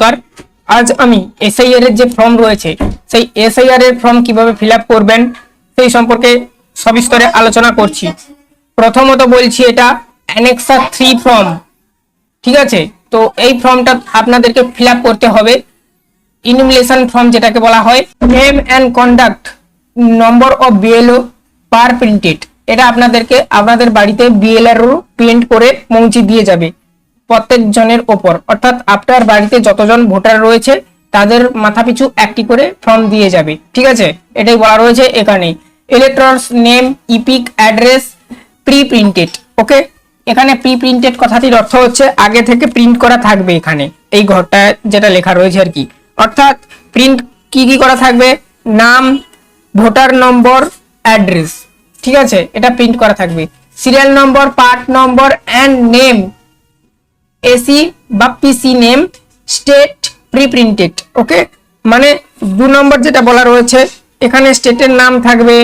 নমস্কার আজ আমি এসআইআর এর যে ফর্ম রয়েছে, সেই এসআইআর এর ফর্ম কীভাবে ফিল করবেন, সেই সম্পর্কে সবিস্তরে আলোচনা করছি। প্রথমত বলছি এটা অ্যানেক্সা থ্রি ফর্ম ঠিক আছে? তো এই ফর্মটা আপনাদেরকে ফিল করতে হবে। ইনুমিলেশন ফর্ম যেটাকে বলা হয় name and contact number of BLO pre printed এটা আপনাদেরকে, আপনাদের বাড়িতে বিএলআর প্রিন্ট করে পৌঁছে দিয়ে যাবে। প্রত্যেক জনের ওপর। অর্থাৎ আপনার বাড়িতে যতজন ভোটার রয়েছে, তাদের মাথাপিছু একটি করে ফর্ম দিয়ে যাবে। ঠিক আছে? এটাই বলা রয়েছে এখানে elector's name EPIC address pre printed okay এখানে প্রি প্রিন্টেড কথাটির অর্থ হচ্ছে আগে থেকে প্রিন্ট করা থাকবে এখানে। এই ঘরটা যেটা লেখা রয়েছে আর কি। অর্থাৎ প্রিন্ট কি কি করা থাকবে? নাম, ভোটার নম্বর অ্যাড্রেস ঠিক আছে? এটা প্রিন্ট করা থাকবে। Serial number part number and name AC বা PC name state pre printed okay মানে দু নম্বর যেটা বলা রয়েছে, এখানে স্টেটের নাম থাকবে,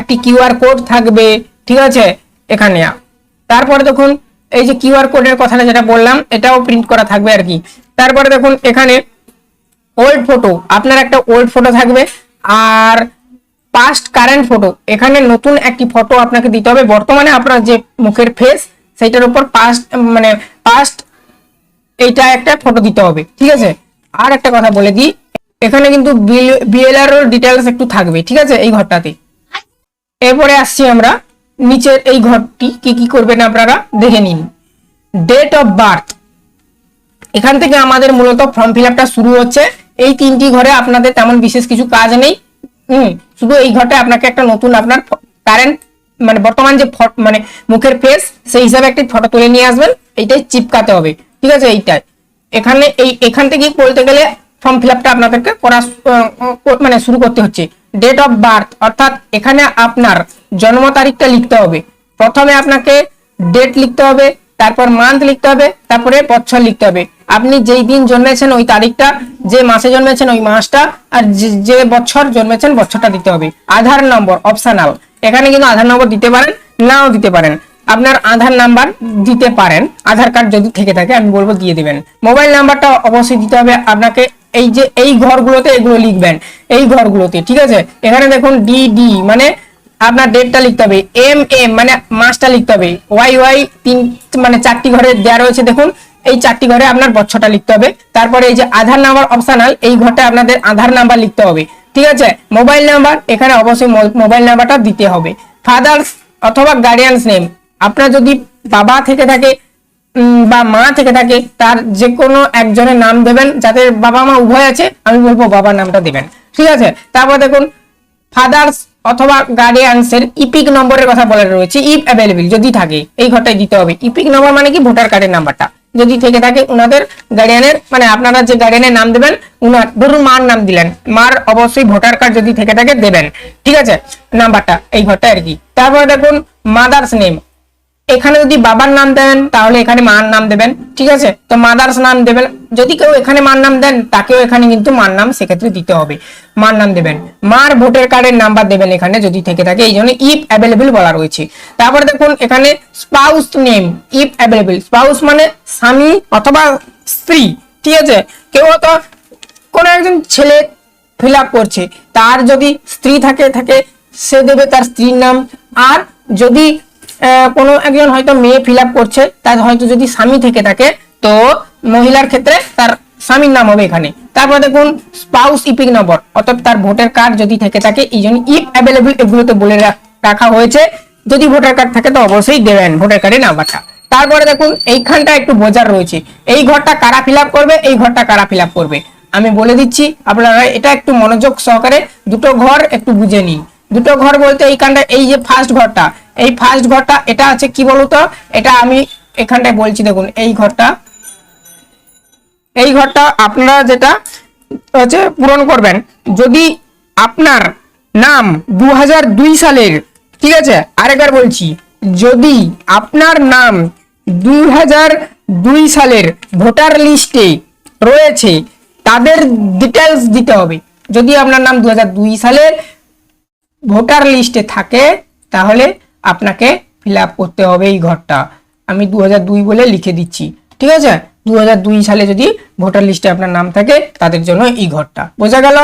একটি কিউআর কোড থাকবে, ঠিক আছে? এখানে তারপরে দেখুন, এই যে কিউআর কোডের কথাটা যেটা বললাম, এটাও প্রিন্ট করা থাকবে আর কি। তারপরে দেখুন, এখানে ওল্ড ফটো আপনার একটা ওল্ড ফটো থাকবে, আর পাস্ট কারেন্ট ফটো এখানে নতুন একটি ফটো আপনাকে দিতে হবে। বর্তমানে আপনার যে মুখের ফেস সেইটার উপর পাস্ট মানে পাস্ট এইটা একটা ফটো দিতে হবে, ঠিক আছে? আর একটা কথা বলে দিই, এখানে কিন্তু বিএলআর ডিটেলস একটু থাকবে, ঠিক আছে, এই ঘরটাতে? এরপরে আসছি আমরা, নিচের এই ঘরটি কি কি করবেন আপনারা? দেখে নিন। ডেট অফ বার্থ এখান থেকে আমাদের মূলত ফর্ম ফিল শুরু হচ্ছে। এই তিনটি ঘরে আপনাদের তেমন বিশেষ কিছু কাজ নেই। হুম, শুধু এই ঘরটা আপনাকে একটা নতুন আপনার কারেন্ট মানে বর্তমান যে মানে মুখের ফেস সেই হিসাবে একটি ফটো তুলে নিয়ে আসবেন। এইটাই চিপকাতে হবে। ঠিক আছে, এইটাই। এখানে এই, এখান থেকে বলতে গেলে ফর্ম ফিল আপটা আপনাদেরকে করা মানে শুরু করতে হচ্ছে। ডেট অফ বার্থ অর্থাৎ এখানে আপনার জন্ম তারিখটা লিখতে হবে। প্রথমে আপনাকে ডেট লিখতে হবে, তারপর মান্থ লিখতে হবে, তারপরে বছর লিখতে হবে। আপনি যেই দিন জন্মেছেন ওই তারিখটা, যে মাসে জন্মেছেন ওই মাসটা, আর যে বছর জন্মেছেন বছরটা দিতে হবে। আধার নম্বর অপশনাল এখানে কিন্তু আধার নম্বর দিতে পারেন, নাও দিতে পারেন। আপনার আধার নাম্বার দিতে পারেন। আধার কার্ড যদি থেকে থাকে, আমি বলব দিয়ে দিবেন। মোবাইল নাম্বারটা অবশ্যই দিতে হবে। আপনাকে এই যে, এই ঘরগুলোতে এগুলো লিখবেন। এই ঘরগুলোতে, ঠিক আছে? এখানে দেখুন ডি ডি মানে আপনার ডেটটা লিখতে হবে। এম এম মানে মাসটা লিখতে হবে। ওয়াই ওয়াই তিন মানে চারটি ঘরে দেওয়া রয়েছে, দেখুন। এই চারটি ঘরে আপনার বছরটা লিখতে হবে। তারপরে এই যে আধার নাম্বার অপশনাল এই ঘরটা আপনাদের আধার নাম্বার লিখতে হবে। ঠিক আছে? মোবাইল নাম্বার, এখানে অবশ্যই মোবাইল নাম্বারটা দিতে হবে। ফাদার্স অথবা গার্ডিয়ানস নেম আপনার যদি বাবা থেকে থাকে বা মা থেকে থাকে, তার যে কোনো একজনের নাম দেবেন, যাদের বাবা মা উভয় আছে, আমি বলব বাবার নামটা দেবেন। ঠিক আছে? তারপর দেখুন ফাদার্স অথবা গার্ডিয়ানসের ইপিক নম্বরের কথা বলা রয়েছে ইফ অ্যাভেলেবল যদি থাকে, এই ঘরটাই দিতে হবে। ইপিক নম্বর মানে কি? ভোটার কার্ডের নাম্বারটা যদি থেকে থাকে, উনাদের গার্ডিয়ানের মানে আপনারা যে গার্ডিয়ানের নাম দেবেন, উনার, ধরুন মার নাম দিলেন, মার অবশ্যই ভোটার কার্ড যদি থেকে থাকে, দেবেন। ঠিক আছে? নাম্বারটা এই ঘরটা আর কি। তারপরে দেখুন মাদার্স নেম এখানে যদি বাবার নাম দেন, তাহলে এখানে মার নাম দেবেন, ঠিক আছে? তো মাদার্স নাম দেবেন। যদি কেউ এখানে মার নাম দেন, তাকেও এখানে কিন্তু মার নাম সেক্ষেত্রে দিতে হবে। মার নাম দেবেন। মার ভোটার কার্ডের নাম্বার দেবেন এখানে যদি থেকে থাকে, এই জন্য ইফ অ্যাভেলেবল বলা রয়েছে। তারপরে দেখুন, এখানে spouse name if available spouse মানে স্বামী অথবা স্ত্রী, ঠিক আছে? কেউ তো কোনো একজন ছেলে ফিল করছে, তার যদি স্ত্রী থাকে থাকে, সে দেবে তার স্ত্রীর নাম। আর যদি কোনো একজন হয়তো মেয়ে ফিল করছে, তার হয়তো যদি স্বামী থেকে থাকে, তো মহিলার ক্ষেত্রে তার স্বামীর নাম হবে এখানে। তারপর দেখুন স্পাউস ইপিক নম্বর, অর্থাৎ তার ভোটার কার্ড যদি থেকে থাকে, এই জন্য ইফ অ্যাভেলেবল এগুলোতে বলে রাখ- হয়েছে। যদি ভোটার কার্ড থাকে, তো অবশ্যই দেবেন ভোটার কার্ডের নাম্বারটা। তারপরে দেখুন, এইখানটা একটু বোঝার রয়েছে। এই ঘরটা কারা ফিল করবে? এই ঘরটা কারা ফিল করবে? আমি বলে দিচ্ছি, আপনারা এটা একটু মনোযোগ সহকারে দুটো ঘর একটু বুঝে নিন। দুটো ঘর বলতে এইখানটা, এই যে ফার্স্ট ঘরটা, এই ফার্স্ট ঘরটা, এটা আছে কি বলতো? এটা আমি এখানটায় বলছি দেখুন, এই ঘরটা। এই ঘরটা আপনারা যেটা হচ্ছে পূরণ করবেন, যদি আপনার নাম দু হাজার দুই সালের, ঠিক আছে? আরেকবার বলছি, যদি আপনার নাম দু হাজার দুই সালের ভোটার লিস্টে রয়েছে, তাদের ডিটেলস দিতে হবে। যদি আপনার নাম দু হাজার দুই সালের ভোটার লিস্টে থাকে, তাহলে আপনাকে ফিল করতে হবে এই ঘরটা। আমি দু হাজার দুই বলে লিখে দিচ্ছি, ঠিক আছে? দু হাজার দুই সালে যদি ভোটার লিস্টে আপনার নাম থাকে, তাদের জন্য এই ঘরটা। বোঝা গেল?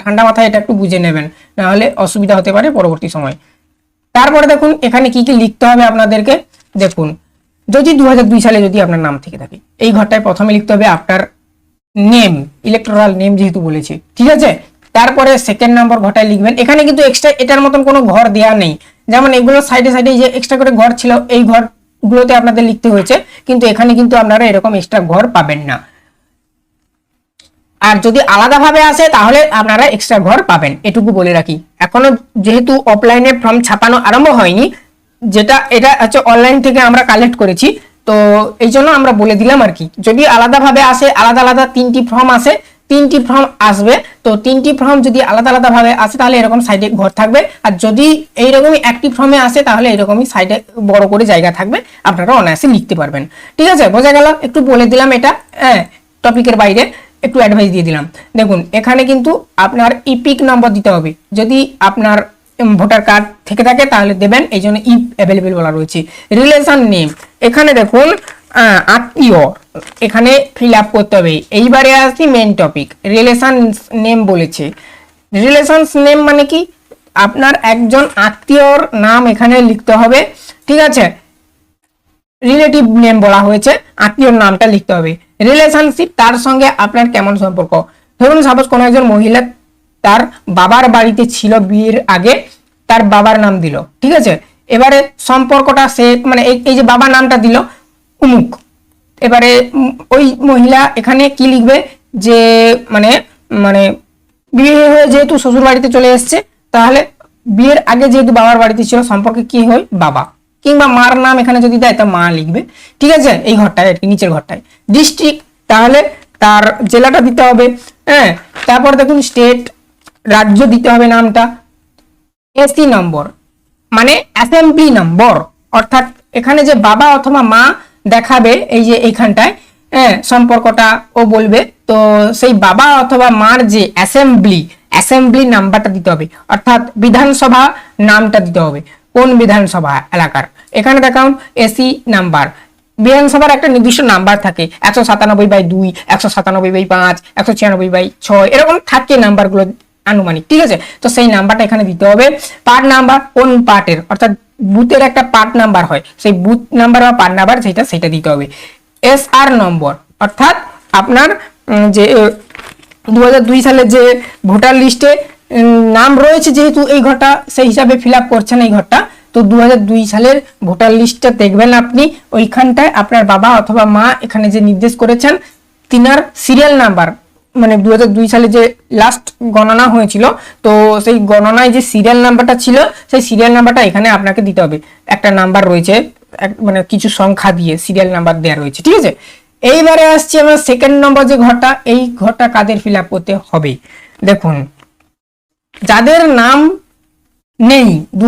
ঠান্ডা মাথায় এটা একটু বুঝে নেবেন, নাহলে অসুবিধা হতে পারে পরবর্তী সময়। তারপরে দেখুন, এখানে কি কি লিখতে হবে আপনাদেরকে? দেখুন, যদি দু হাজার দুই সালে যদি আপনার নাম থেকে থাকে, এই ঘরটায় প্রথমে লিখতে হবে আপনার নেম ইলেকট্রাল নেম যেহেতু বলেছি, ঠিক আছে? তারপরে সেকেন্ড নাম্বার ঘরটায় লিখবেন। এখানে কিন্তু এক্সট্রা এটার মতন কোনো ঘর দেওয়া নেই। যেমন এগুলো সাইডে সাইডে যে এক্সট্রা করে ঘর ছিল, এই ঘরগুলোতে আপনাদের লিখতে হয়েছে। কিন্তু এখানে কিন্তু আপনারা এরকম এক্সট্রা ঘর পাবেন না। আর যদি আলাদাভাবে আসে, তাহলে আপনারা এক্সট্রা ঘর পাবেন। এটুকু বলে রাখি। এখনও যেহেতু অফলাইনে ফর্ম ছাপানো আরম্ভ হয়নি, যেটা, এটা হচ্ছে অনলাইন থেকে আমরা কালেক্ট করেছি। তো এই জন্য আমরা বলে দিলাম আর কি। যদি আলাদাভাবে আসে, আলাদা আলাদা তিনটি ফর্ম আসে তিনটি ফর্ম আসবে, তো তিনটি ফর্ম যদি আলাদা আলাদা ভাবে আসে, তাহলে এরকম সাইডে ঘর থাকবে। আর যদি এইরকমই একটি ফর্মে আসে, তাহলে এরকমই সাইডে বড় করে জায়গা থাকবে। আপনারা অনায়াসে লিখতে পারবেন। ঠিক আছে, বোঝা গেল? একটু বলে দিলাম এটা। হ্যাঁ টপিকের বাইরে একটু অ্যাডভাইস দিয়ে দিলাম। দেখুন, এখানে কিন্তু আপনার ইপিক নম্বর দিতে হবে। যদি আপনার ভোটার কার্ড থেকে থাকে, তাহলে দেবেন। এই জন্য ইপ অ্যাভেলেবেল বলা রয়েছে। রিলেশন নেম এখানে দেখুন আত্মীয়, এখানে ফিল আপ করতে হবে। এইবারে আসি মেন টপিক রিলেশন নেম বলেছে। রিলেশনস নেম মানে কি? আপনার একজন আত্মীয়র নাম এখানে লিখতে হবে, ঠিক আছে? রিলেটিভ নেম বলা হয়েছে, আত্মীয়র নামটা লিখতে হবে। রিলেশনশিপ তার সঙ্গে আপনার কেমন সম্পর্ক? ধরুন সাপোজ কোনো একজন মহিলা তার বাবার বাড়িতে ছিল বিয়ের আগে, তার বাবার নাম দিল, ঠিক আছে? এবারে সম্পর্কটা সে মানে এই যে বাবার নামটা দিল উমুক এবারে ওই মহিলা এখানে কি লিখবে? যে মানে মানে বিয়ে হয়ে যেহেতু শ্বশুর বাড়িতে চলে এসছে, তাহলে বিয়ের আগে যেহেতু বাবার বাড়িতে ছিল, সম্পর্কে কি হয় বাবা। কিংবা মার নাম এখানে যদি দেয় তা মা লিখবে। ঠিক আছে? এই ঘরটায়, আর কি, নিচের ঘরটায়। ডিস্ট্রিক্ট তাহলে তার জেলাটা দিতে হবে। হ্যাঁ? তারপর দেখুন স্টেট রাজ্য দিতে হবে নামটা। এসি নম্বর মানে অ্যাসেম্বলি নম্বর অর্থাৎ এখানে যে বাবা অথবা মা দেখাবে এই যে এইখানটায়। হ্যাঁ সম্পর্কটা ও বলবে। তো সেই বাবা অথবা মার যে অ্যাসেম্বলি অ্যাসেম্বলি নাম্বারটা দিতে হবে, অর্থাৎ বিধানসভা নামটা দিতে হবে, কোন বিধানসভা এলাকার? এখানে দেখান এসি নাম্বার। বিধানসভার একটা নির্দিষ্ট নাম্বার থাকে, একশো সাতানব্বই বাই দুই, একশো সাতানব্বই বাই পাঁচ, একশো ছিয়ানব্বই বাই ছয়, এরকম থাকে নাম্বারগুলো আনুমানিক, ঠিক আছে? তো সেই নাম্বারটা এখানে দিতে হবে। পার্ট নাম্বার কোন পার্টের অর্থাৎ বুথের একটা পার্ট নাম্বার হয়। সেই বুথ নাম্বার বা পার্ট নাম্বার সেটা সেটা দিতে হবে। এস আর নম্বর, অর্থাৎ আপনার যে দু সালের যে ভোটার লিস্টে নাম রয়েছে যেহেতু এই ঘরটা, সেই হিসাবে ফিল করছেন এই ঘরটা। তো দু হাজার দুই সালের ভোটার লিস্টটা দেখবেন আপনি, ওইখানটায় আপনার বাবা অথবা মা এখানে যে নির্দেশ করেছেন, তিনার সিরিয়াল নাম্বার মানে দু দুই সালে যে লাস্ট গণনা হয়েছিল, তো সেই গণনায় যে সিরিয়াল নাম্বারটা ছিল, সেই সিরিয়াল নাম্বারটা এখানে আপনাকে দিতে হবে। একটা নাম্বার রয়েছে মানে কিছু সংখ্যা দিয়ে সিরিয়াল নাম্বার দেওয়া রয়েছে, ঠিক আছে? এইবারে আসছে আমার সেকেন্ড নম্বর যে ঘরটা, এই ঘরটা কাদের ফিল আপ করতে হবে? দেখুন, যাদের নাম নেই দু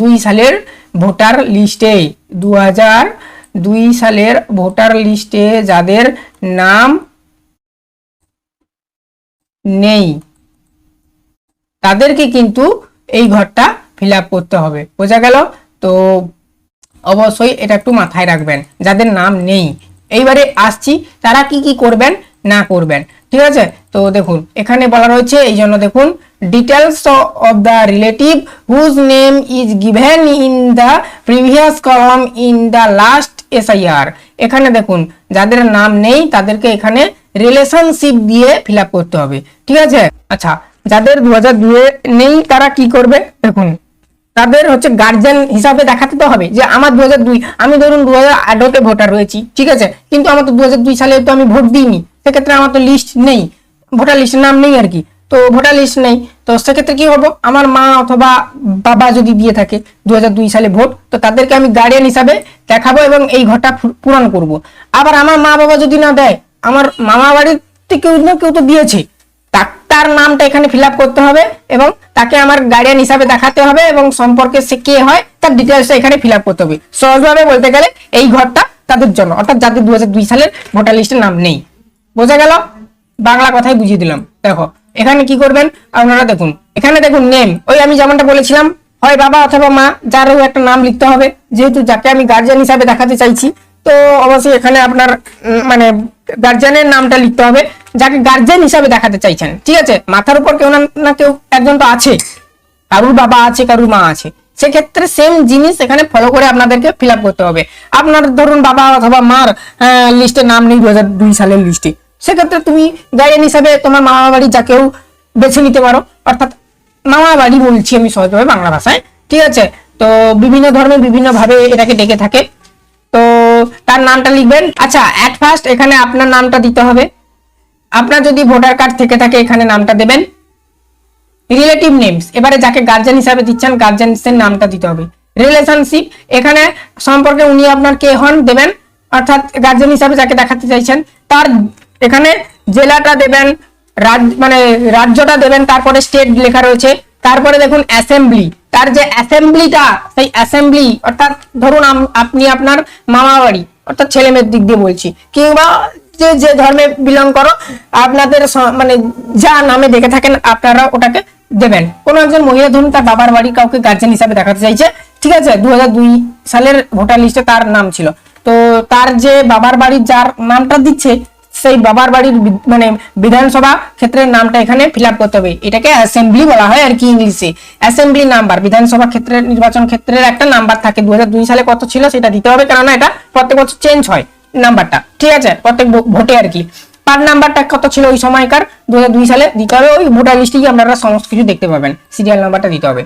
দুই সালের ভোটার লিস্টে দু দুই সালের ভোটার লিস্টে যাদের নাম নেই। তাদেরকে কিন্তু এই ঘরটা ফিল করতে হবে। বোঝা গেল? তো অবশ্যই এটা একটু মাথায় রাখবেন, যাদের নাম নেই। এইবারে আসছি, তারা কি কি করবেন, না করবেন। ঠিক আছে? তো দেখুন, এখানে বলা রয়েছে, এই জন্য দেখুন details of the relative whose name is given in the previous column in the last SIR এখানে দেখুন, যাদের নাম নেই, তাদেরকে এখানে রিলেশনশিপ দিয়ে ফিল করতে হবে। ঠিক আছে? আচ্ছা যাদের দু হাজার নেই, তারা কি করবে? দেখুন, তাদের হচ্ছে গার্জেন হিসাবে দেখাতে তো হবে যে, আমার দু আমি ধরুন দু হাজার ভোটার রয়েছি। ঠিক আছে? কিন্তু আমার তো দু হাজার দুই সালে তো আমি ভোট দিইনি। সেক্ষেত্রে আমার তো লিস্ট নেই। ভোটার লিস্টের নাম নেই আর কি। তো ভোটার লিস্ট নেই। তো সেক্ষেত্রে কি হব? আমার মা অথবা বাবা যদি দিয়ে থাকে দু সালে ভোট, তো তাদেরকে আমি গার্ডিয়ান হিসাবে দেখাবো এবং এই ঘরটা পূরণ করব। আবার আমার মা বাবা যদি না দেয়, আমার মামা বাড়ির কেউ না, কেউ তো দিয়েছে। তার নামটা এখানে ফিল করতে হবে এবং তাকে আমার গার্ডিয়ান হিসাবে দেখাতে হবে এবং সম্পর্কে সে কে হয়, তার ডিটেলসটা এখানে ফিল করতে হবে। সহজভাবে বলতে গেলে এই ঘরটা তাদের জন্য, অর্থাৎ যাদের দুই হাজার দুই সালের ভোটার লিস্টের নাম নেই। বোঝা গেল? বাংলা কথাই বুঝিয়ে দিলাম। দেখো এখানে কি করবেন? আপনারা দেখুন, এখানে দেখুন নেম ওই আমি যেমনটা বলেছিলাম, হয় বাবা অথবা মা, যার যারও একটা নাম লিখতে হবে, যেহেতু যাকে আমি গার্জিয়ান হিসাবে দেখাতে চাইছি, তো অবশ্যই এখানে আপনার মানে গার্জিয়ানের নামটা লিখতে হবে, যাকে গার্জিয়ান হিসাবে দেখাতে চাইছেন। ঠিক আছে? মাথার উপর কেউ না কেউ, একজন তো আছে। কারুর বাবা আছে, কারুর মা আছে। সেক্ষেত্রে সেম জিনিস এখানে ফলো করে আপনাদেরকে ফিল করতে হবে। আপনার ধরুন বাবা অথবা মার লিস্টে নাম নেই দু হাজার দুই সালের লিস্টে সেক্ষেত্রে তুমি গার্ডিয়ান হিসাবে তোমার মামা বাড়ি যাকেও বেছে নিতে পারো। অর্থাৎ মামা বাড়ি বলছি আমি সহজভাবে বাংলা ভাষায়, ঠিক আছে? তো বিভিন্ন ধর্মে বিভিন্ন ভাবে এটাকে ডেকে থাকে। তো তার নামটা লিখবেন। আচ্ছা অ্যাট ফার্স্ট এখানে আপনার নামটা দিতে হবে। আপনার যদি ভোটার কার্ড থেকে থাকে, এখানে নামটা দেবেন। রিলেটিভ নেমস এবারে যাকে গার্জেন হিসাবে দিচ্ছেন গার্জেনসের নামটা দিতে হবে। রিলেশনশিপ এখানে সম্পর্কে উনি আপনার কে হন দেবেন। অর্থাৎ গার্জেন হিসাবে যাকে দেখাতে চাইছেন, তার এখানে জেলাটা দেবেন, রাজ মানে রাজ্যটা দেবেন, তারপরে স্টেট লেখা রয়েছে। তারপরে দেখুন অ্যাসেম্বলি তার যে অ্যাসেম্বলিটা সেই অ্যাসেম্বলি অর্থাৎ ধরুন আপনি আপনার মামা বাড়ি অর্থাৎ ছেলে মেয়ের দিক দিয়ে বলছি। কিংবা যে যে ধর্মে বিলং করো, আপনাদের মানে যা নামে দেখে থাকেন, আপনারা ওটাকে দেবেন। কোনো একজন মহিলা, ধরুন তার বাবার বাড়ি কাউকে গার্জেন হিসাবে দেখাতে চাইছে, ঠিক আছে? দু হাজার দুই সালের ভোটার লিস্টে তার নাম ছিল। তো তার যে বাবার বাড়ির যার নামটা দিচ্ছে সেই বাবার বাড়ির মানে বিধানসভা ক্ষেত্রের নামটা এখানে ফিল করতে হবে। এটাকে অ্যাসেম্বলি বলা হয় আর কি ইংলিশে। অ্যাসেম্বলি নাম্বার বিধানসভা ক্ষেত্রের, নির্বাচন ক্ষেত্রের একটা নাম্বার থাকে। দু হাজার দুই সালে কত ছিল সেটা দিতে হবে, কেননা এটা প্রত্যেক বছর চেঞ্জ হয় নাম্বারটা ঠিক আছে? প্রত্যেক ভোটে আর কি। পার নাম্বারটা কত ছিল ওই সময়কার? দুই হাজার দুই সালে দিতে হবে। ওই ভোটার লিস্টেই আপনারা সমস্ত কিছু দেখতে পাবেন। সিরিয়াল নাম্বারটা দিতে হবে।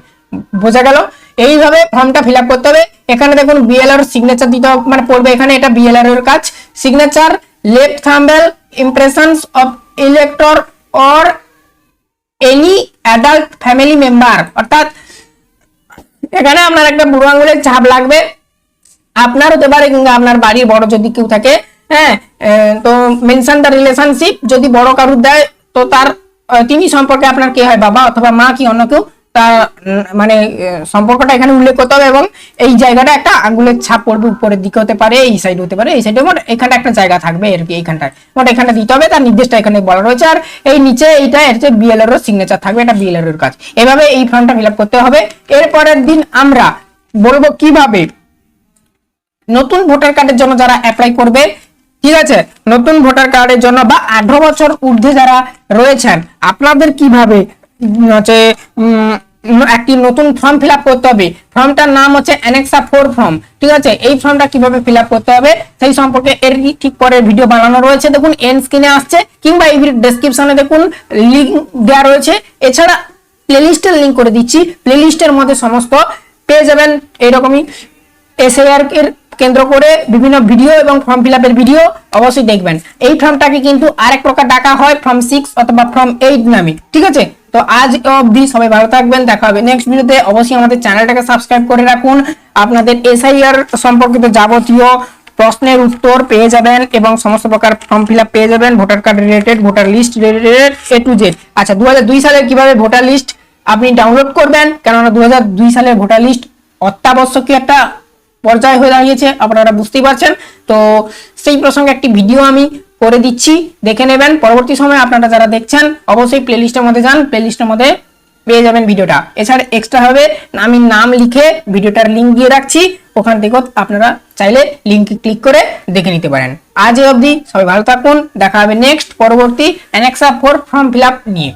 বোঝা গেল? এইভাবে ফর্মটা ফিল করতে হবে। এখানে দেখুন বিএলআর সিগনেচার দিতে হবে। মানে পড়বে এখানে এটা বিএলআর এর কাজ। Signature left thumb impressions of elector or any adult family member অর্থাৎ, এখানে আপনার একটা বুড়ো আঙুলের ছাপ লাগবে। আপনার হতে পারে কিংবা আপনার বাড়ির বড় যদি কেউ থাকে হ্যাঁ তো মেনশন দ্য রিলেশনশিপ যদি বড় কারুর দেয়, তো তার তিনি সম্পর্কে আপনার কে হয়, বাবা অথবা মা কি অন্য কেউ? তার মানে সম্পর্কটা এখানে উল্লেখ করতে হবে এবং এই জায়গাটা একটা আঙ্গুলের ছাপ পড়বে উপরের দিকে হতে পারে, এই সাইড হতে পারে, এই সাইডে মোট এখানে একটা জায়গা থাকবে আর কি এইখানটায়। মোট এখানে দিতে হবে, তার নির্দেশটা এখানে বলা রয়েছে, আর এই নিচে এইটা এর যে বিএলআর এর সিগনেচার থাকবে, এটা বিএলআর এর কাজ। এভাবে এই ফর্মটা ফিল করতে হবে। এরপরের দিন আমরা বলব কীভাবে নতুন ভোটার কার্ডের জন্য যারা অ্যাপ্লাই করবে, ঠিক আছে? নতুন ভোটার কার্ডের জন্য বা আঠারো বছর ঊর্ধ্বে যারা রয়েছেন, আপনাদের কীভাবে হচ্ছে একটি নতুন ফর্ম ফিল করতে হবে। ফর্মটার নাম হচ্ছে অ্যানেক্সা ফোর ফর্ম ঠিক আছে? এই ফর্মটা কীভাবে ফিল করতে হবে? সেই সম্পর্কে এর ঠিক পরে ভিডিও বানানো রয়েছে। দেখুন এন স্ক্রিনে আসছে। কিংবা এই ডেসক্রিপশনে দেখুন লিঙ্ক দেওয়া রয়েছে। এছাড়া প্লেলিস্টের লিঙ্ক করে দিচ্ছি। প্লেলিস্টের মধ্যে সমস্ত পেয়ে যাবেন এইরকমই এসআইআর এর কেন্দ্র করে বিভিন্ন ভিডিও এবং ফর্ম ফিল ভিডিও অবশ্যই দেখবেন। এই ফর্মটাকে কিন্তু আরেক প্রকার ডাকা হয় ফর্ম সিক্স অথবা ফর্ম এইট নামে। ঠিক আছে? তো আজ অবধি সবাই ভালো থাকবেন, দেখা হবে নেক্সট ভিডিওতে অবশ্যই আমাদের চ্যানেলটাকে সাবস্ক্রাইব করে রাখুন। আপনাদের এসআইআর সম্পর্কিত যাবতীয় প্রশ্নের উত্তর পেয়ে যাবেন এবং সমস্ত প্রকার ফর্ম ফিল পেয়ে যাবেন voter card related voter list related A to Z আচ্ছা দু সালের কীভাবে ভোটার লিস্ট আপনি ডাউনলোড করবেন? কেননা দু হাজার দুই সালের ভোটার লিস্ট অত্যাবশ্যকীয় একটা পর্যায়ে হয়ে দাঁড়িয়েছে, আপনারা বুঝতেই পারছেন। তো সেই প্রসঙ্গে একটি ভিডিও আমি করে দিচ্ছি। দেখে নেবেন। পরবর্তী সময় আপনারা যারা দেখছেন, অবশ্যই প্লেলিস্টের মধ্যে যান। প্লেলিস্টের মধ্যে পেয়ে যাবেন ভিডিওটা। এছাড়া এক্সট্রা হবে, আমি নাম লিখে ভিডিওটার লিঙ্ক দিয়ে রাখছি। ওখান থেকেও আপনারা চাইলে লিঙ্কে ক্লিক করে দেখে নিতে পারেন। আজ অবধি সবাই ভালো থাকুন। দেখা হবে নেক্সট পরবর্তী অ্যানেক্সা ফোর ফর্ম ফিল নিয়ে।